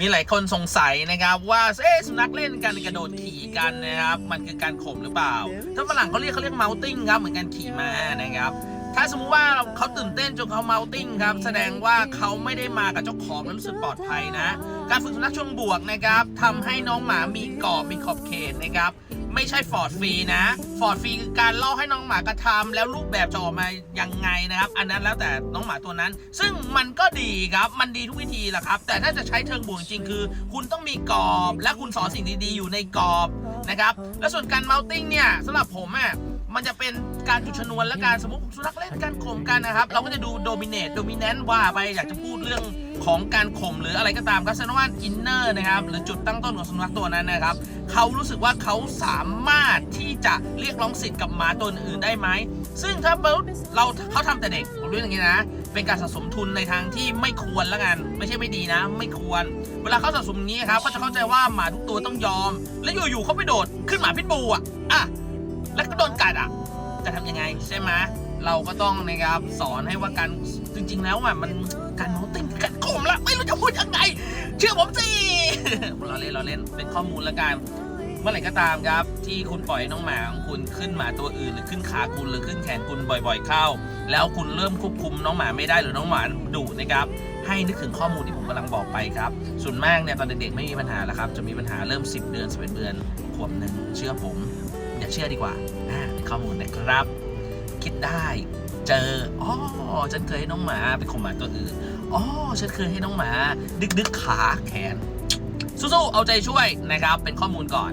มีหลายคนสงสัยนะครับว่าเอ๊ะสุนัขเล่นกันกระโดดขี่กันนะครับ มันคือการข่มหรือเปล่า ถ้าฝรั่งเขาเรียกเขาเรียกเมาติ้งครับเหมือนกันขี่ม้านะครับ ถ้าสมมุติว่าเขาตื่นเต้นจนเขาเมาติ้งครับ แสดงว่าเขาไม่ได้มากับเจ้าของแล้วรู้สึกปลอดภัยนะ การฝึกสุนัขช่วงบวกนะครับทำให้น้องหมามีกรอบมีขอบเขตนะครับ ไม่ใช่ฟอร์ดฟรีนะฟอร์ดฟรีคือการเล่าให้น้องหมากระทำแล้วรูปแบบจะออกมายังไงนะครับ อันนั้นแล้วแต่น้องหมาตัวนั้น ซึ่งมันก็ดีครับมันดีทุกวิธีแหละครับ แต่ถ้าจะใช้เทิงบวกจริงคือ คุณต้องมีกรอบ และคุณสอนสิ่งดีๆอยู่ในกรอบนะครับและส่วนการเมาติ้งเนี่ยสำหรับผมอะมันจะเป็น การจุดชนวนและการสมมติสุนัขเล่นการข่มกันนะครับ เราก็จะดูโดมิเนตโดมิ n น n ว่าไปอยากจะพูดเรื่องของการข่มหรืออะไรก็ตามก็แสดงว่าอินเนอร์นะครับหรือจุดตั้งต้นของสุนัขตัวนั้นนะครับเขารู้สึกว่าเขาสามารถที่จะเรียกร้องสิทธิ์กับหมาตัวอื่นได้ไหมซึ่งถ้าเราเขาทำแต่เด็กผมรียกอย่างนี้นะเป็นการสะสมทุนในทางที่ไม่ควรแล้วกัน ไม่ใช่ไม่ดีนะ ไม่ควร เวลาเขาสะสมนี้ครับก็จะเข้าใจว่าหมาทุกตัวต้องยอม แล้วอยู่ๆเขาไปโดดขึ้นหมาพิษบูอะอะแล้วก็โดนกัดอะ จะทำยังไงใช่ไหมเราก็ต้องนะครับสอนให้ว่าการจริง ๆ แล้วอะมันการโน้ติงการข่มละไม่รู้จะพูดยังไง เชื่อผมสิเราเล่นเราเล่นเป็นข้อมูลล้วกันเมื่อไหร่ก็ตามครับ ที่คุณปล่อยน้องหมาของคุณขึ้นหมาตัวอื่นหรือขึ้นขาคุณหรือขึ้นแขนคุณบ่อยๆเข้า แล้วคุณเริ่มควบคุมน้องหมาไม่ได้หรือน้องหมาดุนะครับให้นึกถึงข้อมูลที่ผมกำลังบอกไปครับ ส่วนมากเนี่ยตอนเด็กๆไม่มีปัญหาแล้วครับ จะมีปัญหาเริ่ม 10 เดือน11เดือนขวบหนึ่งเชื่อผม อย่าเชื่อดีกว่านะข้อมูลนะครับ คิดได้เจออ๋อฉันเคยให้น้องหมาไปข่มหมาตัวอื่นอ๋อฉันเคยให้น้องหมา ดึกดึกขาแขนสู้ๆเอาใจช่วยนะครับ เป็นข้อมูลก่อน